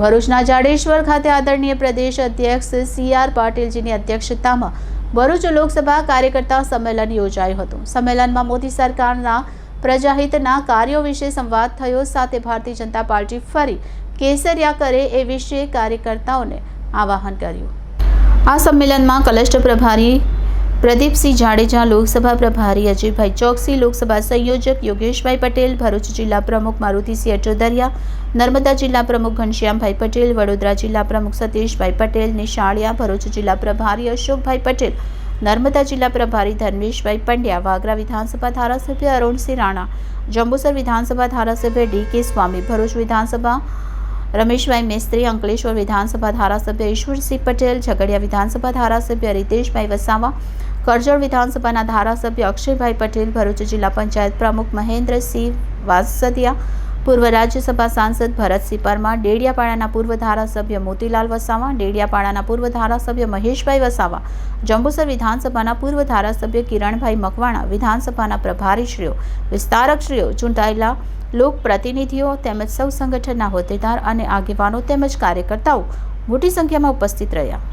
ભરૂચના જાડેશ્વર ખાતે આદરણીય પ્રદેશ અધ્યક્ષ સી આર પાટીલજીની અધ્યક્ષતામાં ભરૂચ લોકસભા કાર્યકર્તા સંમેલન યોજાયું હતું. સંમેલનમાં મોદી સરકારના પ્રજાહિતના કાર્યો વિશે સંવાદ થયો. સાથે ભારતીય જનતા પાર્ટી ફરી કેસરિયા કરે એ વિશે કાર્યકર્તાઓને આવાહન કર્યું. આ સંમેલનમાં કલસ્ટર પ્રભારી પ્રદીપસિંહ જાડેજા લોકસભા પ્રભારી, અજયભાઈ ચોકસી લોકસભા સંયોજક, યોગેશભાઈ પટેલ, ભરૂચ જિલ્લા પ્રમુખ મારુતિસિંહ અટોદરિયા નર્મદા જિલ્લા પ્રમુખ ઘનશ્યામભાઈ પટેલ, વડોદરા જિલ્લા પ્રમુખ સતીશભાઈ પટેલ, નિશાળિયા, ભરૂચ જિલ્લા પ્રભારી અશોકભાઈ પટેલ, નર્મદા જિલ્લા પ્રભારી ધર્મેશભાઈ પંડ્યા, વાગરા વિધાનસભા ધારાસભ્ય અરુણસિંહ રાણા, જંબુસર વિધાનસભા ધારાસભ્ય ડી કે સ્વામી, ભરૂચ વિધાનસભા રમેશભાઈ મિસ્ત્રી, અંકલેશ્વર વિધાનસભા ધારાસભ્ય ઈશ્વરસિંહ પટેલ, ઝઘડિયા વિધાનસભા ધારાસભ્ય રીતેશભાઈ વસાવા કરજણ વિધાનસભાના ધારાસભ્ય અક્ષયભાઈ પટેલ, ભરૂચ જિલ્લા પંચાયત પ્રમુખ મહેન્દ્રસિંહ વાસદિયા, પૂર્વ રાજ્યસભા સાંસદ ભરતસિંહ પરમાર, ડેડિયાપાડાના પૂર્વ ધારાસભ્ય મોતીલાલ વસાવા, ડેડિયાપાડાના પૂર્વ ધારાસભ્ય મહેશભાઈ વસાવા, જંબુસર વિધાનસભાના પૂર્વ ધારાસભ્ય કિરણભાઈ મકવાણા, વિધાનસભાના પ્રભારીશ્રીઓ, વિસ્તારકશ્રીઓ, ચૂંટાયેલા લોકપ્રતિનિધિઓ તેમજ સૌ સંગઠનના હોદ્દેદાર અને આગેવાનો તેમજ કાર્યકર્તાઓ મોટી સંખ્યામાં ઉપસ્થિત રહ્યા.